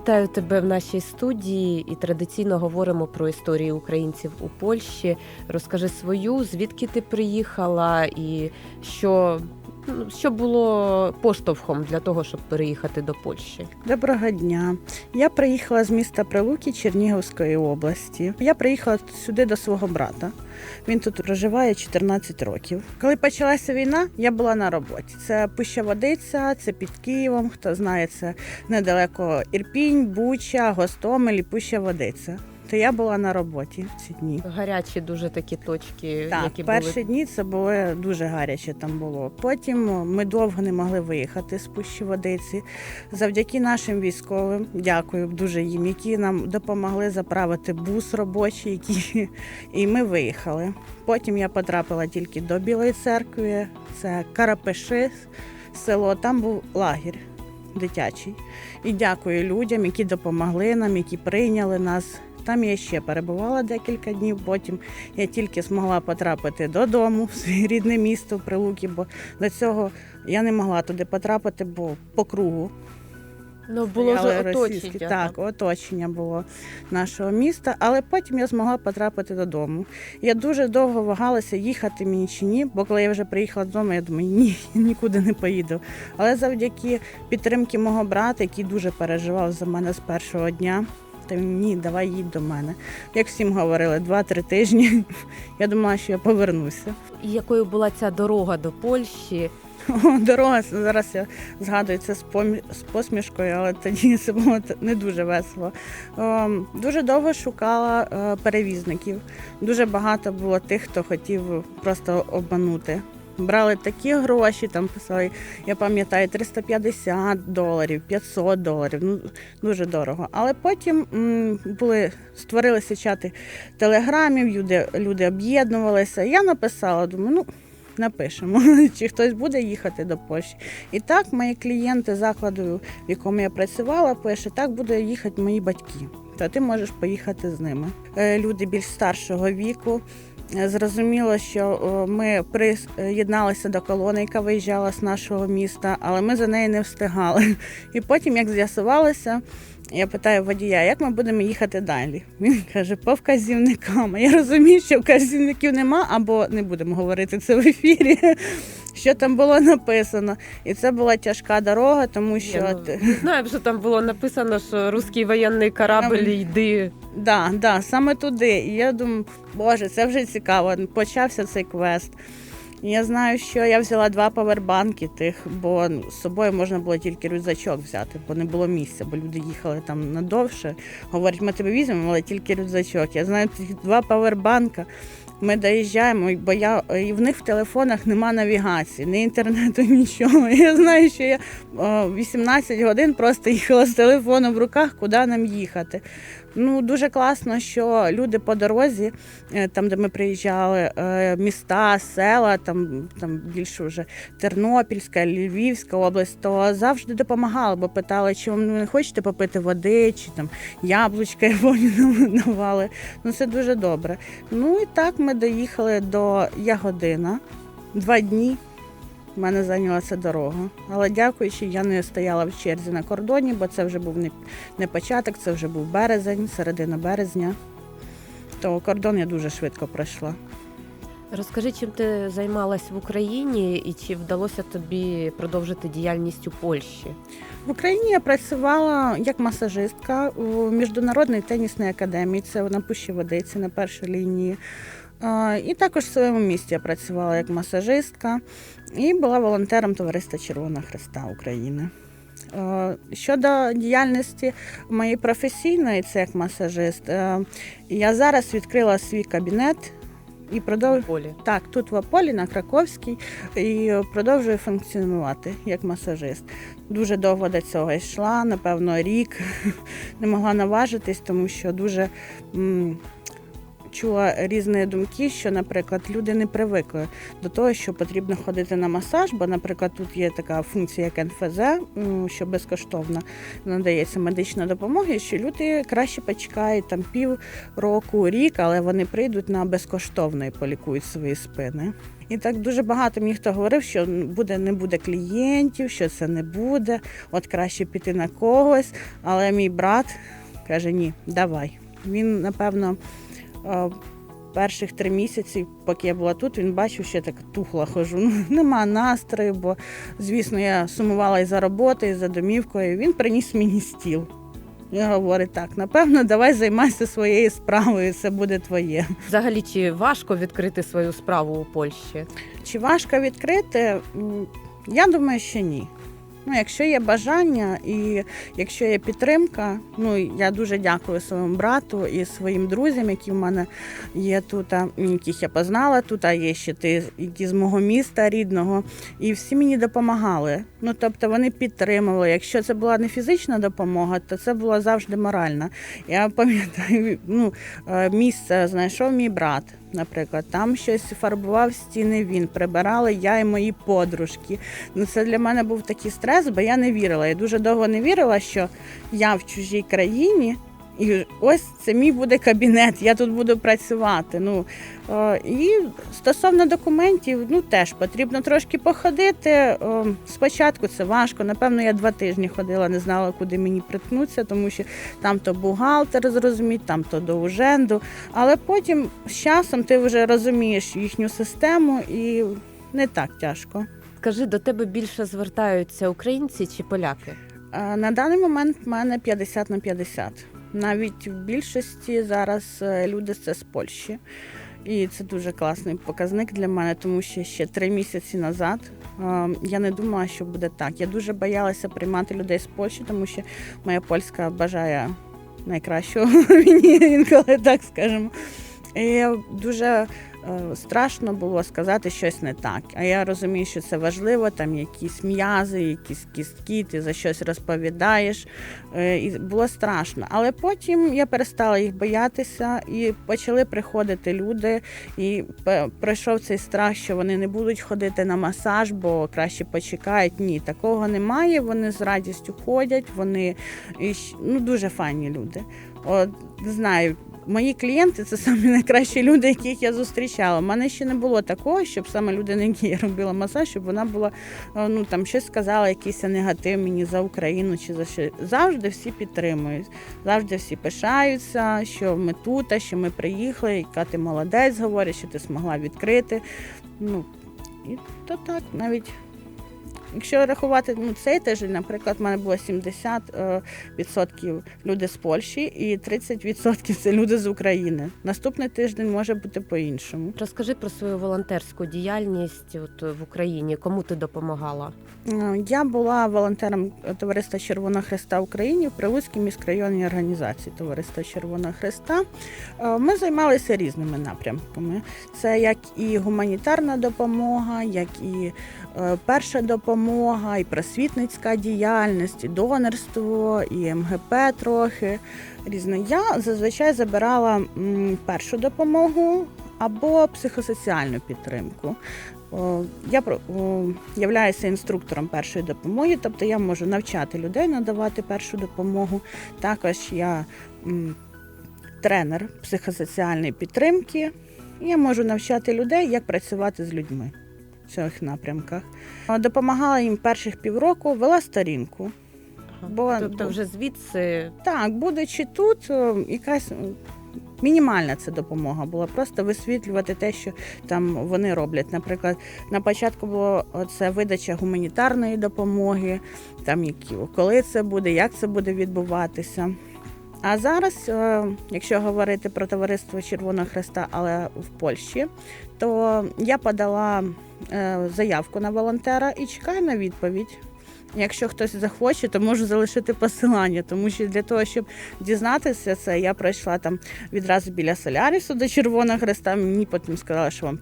Вітаю тебе в нашій студії і традиційно говоримо про історію українців у Польщі. Розкажи свою, звідки ти приїхала, і що, що було поштовхом для того, щоб переїхати до Польщі. Доброго дня. Я приїхала з міста Прилуки Чернігівської області. Я приїхала сюди до свого брата. Він тут проживає 14 років. Коли почалася війна, я була на роботі. Це Пуща Водиця, це під Києвом. Хто знає, це недалеко Ірпінь, Буча, Гостомель Пуща Водиця. То я була на роботі ці дні. Гарячі дуже такі точки, Так, які перші були. дні це було дуже гаряче там було. Потім ми довго не могли виїхати з пущі водиці. Завдяки нашим військовим, дякую дуже їм, які нам допомогли заправити бус робочий, які... і ми виїхали. Потім я потрапила тільки до Білої церкви, це Карапеши, село. Там був лагерь дитячий. І дякую людям, які допомогли нам, які прийняли нас. Там я ще перебувала декілька днів. Потім я тільки змогла потрапити додому в своє рідне місто в Прилуки, бо до цього я не могла туди потрапити, бо по кругу Ну було російські. оточення. Так, оточення було нашого міста. Але потім я змогла потрапити додому. Я дуже довго вагалася, їхати мені чи ні, бо коли я вже приїхала додому, я думаю, ні, нікуди не поїду. Але завдяки підтримки мого брата, який дуже переживав за мене з першого дня. Та ні, давай їдь до мене. Як всім говорили, два-три тижні. Я думала, що я повернуся. І якою була ця дорога до Польщі? О, Дорога зараз я згадую це з посмішкою, але тоді це було не дуже весело. Дуже довго шукала е, перевізників. Дуже багато було тих, хто хотів просто обманути. Брали такі гроші, там писали, я пам'ятаю, 350 доларів, 500 доларів. Ну дуже дорого. Але потім м, були створилися чати телеграмів, люди, люди об'єднувалися. Я написала, думаю, ну напишемо, чи хтось буде їхати до Польщі. І так мої клієнти закладу, в якому я працювала, пише, так буде їхати мої батьки. То ти можеш поїхати з ними. Е, Люди більш старшого віку. Е, Зрозуміло, що ми приєдналися до колони, яка виїжджала з нашого міста, але ми за нею не встигали. І потім, як з'ясувалося, я питаю водія, як ми будемо їхати далі? Він каже, по вказівникам. Я розумію, що вказівників нема, або не будемо говорити це в ефірі, що там було написано. І це була тяжка дорога, тому що от, ну, не знаю, що там було написано, що русський воєнний корабль Там- йди. Да, да, саме туди. І я думаю, боже, це вже цікаво. Почався цей квест. І я знаю, що я взяла два павербанки тих, бо з собою можна було тільки рюкзачок взяти, бо не було місця, бо люди їхали там надовше. Говорять, ми тебе візьмемо, але тільки рюкзачок. Я знаю тих два павербанка. Ми доїжджаємо, бо я і в них в телефонах нема навігації, ні інтернету, нічого. Я знаю, що я о, 18 годин просто їхала з телефоном в руках, куди нам їхати. Ну дуже класно, що люди по дорозі, е, там де ми приїжджали, е, міста, села, там, там більше вже Тернопільська, Львівська область, то завжди допомагали, бо питали, чи ви не хочете попити води, чи там яблучка пам'ятаю, нам давали. Ну це дуже добре. Ну і так ми доїхали до Ягодина. Два дні в мене зайнялася дорога. Але дякуючи, я не стояла в черзі на кордоні, бо це вже був не, початок, це вже був березень, середина березня. То кордон я дуже швидко пройшла. Розкажи, чим ти займалась в Україні і чи вдалося тобі продовжити діяльність у Польщі? В Україні я працювала як масажистка у міжнародній тенісній академії. Це на Пущі Водиці на першій лінії. І також в своєму місті я працювала як масажистка і була волонтером Товариства Червоного Христа України. Щодо діяльності моєї професійної, це як масажист, я зараз відкрила свій кабінет і продовжую. полі? Так, тут в Аполі на Краковській і продовжую функціонувати як масажист. Дуже довго до цього йшла, напевно, рік не могла наважитись, тому що дуже чула різні думки, що, наприклад, люди не привикли до того, що потрібно ходити на масаж, бо, наприклад, тут є така функція, як НФЗ, що безкоштовно надається медична допомога, що люди краще почекають там пів року, рік, але вони прийдуть на безкоштовно і полікують свої спини. І так дуже багато мені хто говорив, що буде не буде клієнтів, що це не буде, от краще піти на когось. Але мій брат каже: ні, давай. Він, напевно, перших три місяці, поки я була тут, він бачив, що я так тухла хожу. Ну, нема настрою, бо, звісно, я сумувала і за роботою, і за домівкою. Він приніс мені стіл. Він говорить, так, напевно, давай займайся своєю справою, це буде твоє. Взагалі, чи важко відкрити свою справу у Польщі? Чи важко відкрити? Я думаю, що ні. Ну, якщо є бажання і якщо є підтримка, ну я дуже дякую своєму брату і своїм друзям, які в мене є тут, яких я познала тут, а є ще ті, які з мого міста рідного, і всі мені допомагали. Ну тобто вони підтримували. Якщо це була не фізична допомога, то це була завжди моральна. Я пам'ятаю, ну е, місце знайшов мій брат. Наприклад, там щось фарбував стіни він, прибирали я і мої подружки. Ну, це для мене був такий стрес, бо я не вірила. Я дуже довго не вірила, що я в чужій країні, і ось це мій буде кабінет, я тут буду працювати. Ну, е, і стосовно документів, ну теж потрібно трошки походити. Е, Спочатку це важко. Напевно, я два тижні ходила, не знала, куди мені приткнутися, тому що там то бухгалтер зрозуміть, там то до уженду. Але потім з часом ти вже розумієш їхню систему і не так тяжко. Скажи, до тебе більше звертаються українці чи поляки? Е, На даний момент в мене 50 на 50. Навіть в більшості зараз е, люди це з Польщі. І це дуже класний показник для мене, тому що ще три місяці назад е, я не думала, що буде так. Я дуже боялася приймати людей з Польщі, тому що моя польська бажає найкращого мені інколи так скажемо. І дуже е, страшно було сказати щось не так. А я розумію, що це важливо, там якісь м'язи, якісь кістки, ти за щось розповідаєш. Е, І було страшно. Але потім я перестала їх боятися, і почали приходити люди. І пройшов цей страх, що вони не будуть ходити на масаж, бо краще почекають. Ні, такого немає. Вони з радістю ходять, вони ну, дуже файні люди. От, знаю, мої клієнти це самі найкращі люди, яких я зустрічала. У мене ще не було такого, щоб саме людина, якій я робила масаж, щоб вона була е, ну там щось сказала, якийсь негатив мені за Україну чи за що. Завжди всі підтримують, завжди всі пишаються, що ми тут, а що ми приїхали, яка ти молодець, говорять, що ти змогла відкрити. Ну і то так навіть. Якщо рахувати ну, цей тиждень, наприклад, в мене було 70% е, люди з Польщі і 30% це люди з України. Наступний тиждень може бути по-іншому. Розкажи про свою волонтерську діяльність от, в Україні. Кому ти допомагала? Е, Я була волонтером Товариства Червоного Христа України в Прилуцькій міськрайонній організації Товариства Червоного Христа. Е, Ми займалися різними напрямками. Це як і гуманітарна допомога, як і перша допомога, і просвітницька діяльність, і донорство, і МГП трохи різне. Я зазвичай забирала першу допомогу або психосоціальну підтримку. Я являюся інструктором першої допомоги, тобто я можу навчати людей надавати першу допомогу. Також я тренер психосоціальної підтримки. Я можу навчати людей, як працювати з людьми цих напрямках. Допомагала їм перших півроку, вела сторінку. Бо- тобто, вже звідси Так, будучи тут, якась мінімальна це допомога була. Просто висвітлювати те, що там вони роблять. Наприклад, на початку було це видача гуманітарної допомоги, там які коли це буде, як це буде відбуватися. А зараз, е, якщо говорити про товариство Червоного Хреста, але в Польщі, то я подала е, заявку на волонтера і чекаю на відповідь. Якщо хтось захоче, то можу залишити посилання, тому що для того, щоб дізнатися це, я пройшла там відразу біля Солярісу до Червоного Хреста. Мені потім сказали, що вам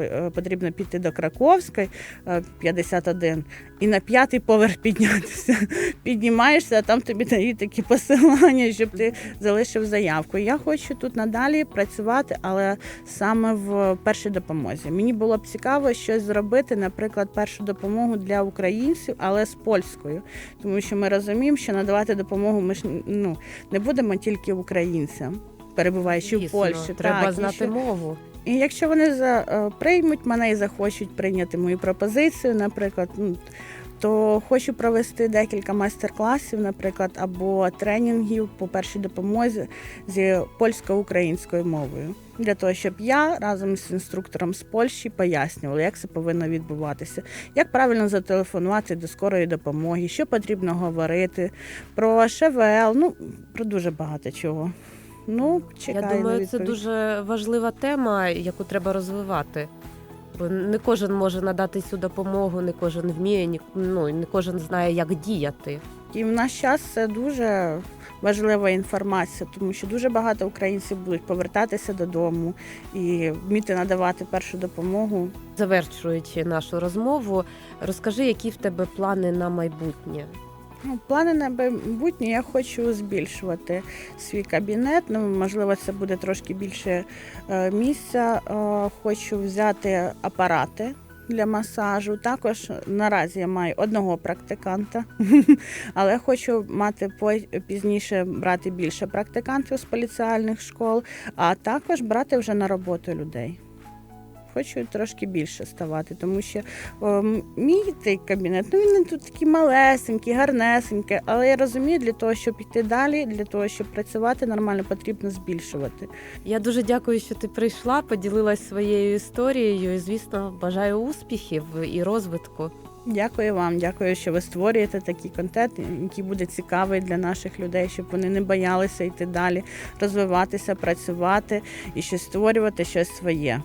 е, потрібно піти до Краковської е, 51 і на п'ятий поверх піднятися. Піднімаєшся, а там тобі дають такі посилання, щоб ти залишив заявку. Я хочу тут надалі працювати, але саме в першій допомозі. Мені було б цікаво щось зробити, наприклад, першу допомогу для українців, але з польською, тому що ми розуміємо, що надавати допомогу ми ж ну не будемо тільки українцям. Перебуваючи в Польщі, треба так, знати що- мову. і якщо вони за, е, приймуть мене і захочуть прийняти мою пропозицію, наприклад, ну, то хочу провести декілька майстер-класів, наприклад, або тренінгів по першій допомозі з польсько-українською мовою. Для того, щоб я разом з інструктором з Польщі пояснювала, як це повинно відбуватися, як правильно зателефонувати до скорої допомоги, що потрібно говорити, про ШВЛ, ну про дуже багато чого. Ну, чекаю Я думаю, це дуже важлива тема, яку треба розвивати. Бо не кожен може надати цю допомогу, не кожен вміє, ні, ну, не кожен знає, як діяти. І в наш час це дуже важлива інформація, тому що дуже багато українців будуть повертатися додому і вміти надавати першу допомогу. Завершуючи нашу розмову, розкажи, які в тебе плани на майбутнє. Ну, плани на майбутнє я хочу збільшувати свій кабінет. Ну, можливо, це буде трошки більше е, місця. Е, Хочу взяти апарати. Для масажу також наразі я маю одного практиканта, але хочу мати пізніше брати більше практикантів з поліціальних школ, а також брати вже на роботу людей. Хочу трошки більше ставати, тому що о, мій цей кабінет, ну він тут такий малесенький, гарнесенький, але я розумію, для того, щоб йти далі, для того, щоб працювати нормально, потрібно збільшувати. Я дуже дякую, що ти прийшла, поділилась своєю історією. І, звісно, бажаю успіхів і розвитку. Дякую вам, дякую, що ви створюєте такий контент, який буде цікавий для наших людей, щоб вони не боялися йти далі, розвиватися, працювати і щось створювати щось своє.